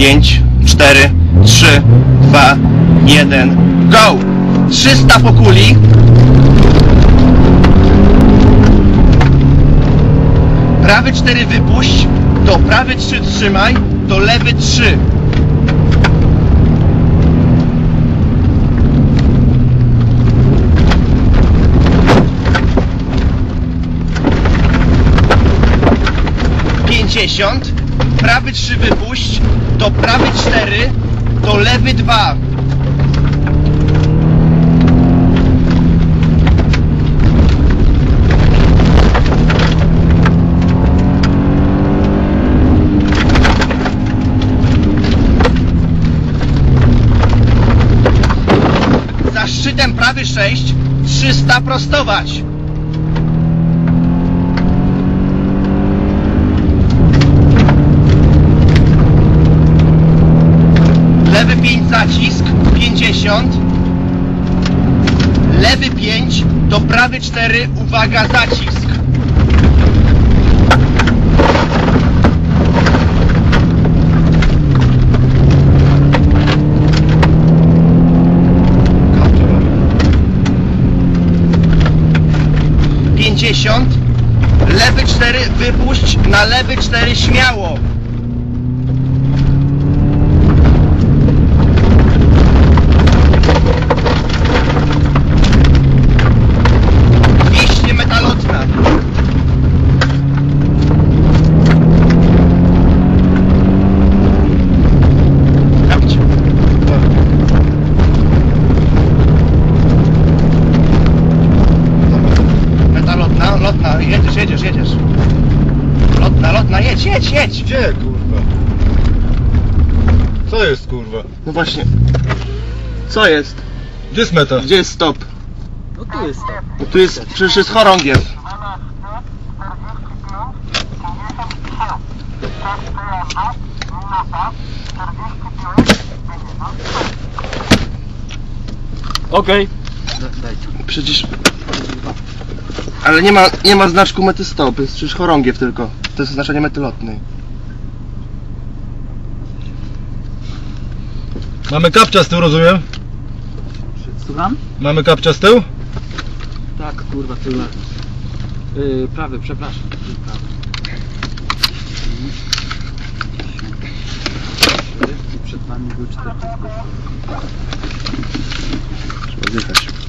5, 4, 3, 2, 1, go! 300 po kuli. Prawy 4 wypuść, to prawy 3 trzymaj, to lewy 3. Pięćdziesiąt, prawy 3 wypuść, to prawy 4, to lewy 2. Za szczytem prawy 6, 300 prostować. Lewy 5 zacisk, 50. Lewy 5 do prawy 4, uwaga, zacisk. Pięćdziesiąt. Lewy 4 wypuść, na lewy 4 śmiało. Lotna, jedź, jedź, jedź. Gdzie kurwa? Co jest kurwa? No właśnie. Co jest? Gdzie jest meta? Gdzie jest stop? No tu jest to. No tu jest, przecież jest chorągiew. Okej. Dajcie. Przecież... Ale nie ma, nie ma znaczku mety stop, jest przecież chorągiew tylko. To jest oznaczenie mety lotnej. Mamy kapcia z tyłu, rozumiem? Słucham? Mamy kapcia z tyłu? Tak, kurwa, tyle. Yy, prawy, przepraszam. Prawy. I przed wami były cztery. Trzeba zjechać.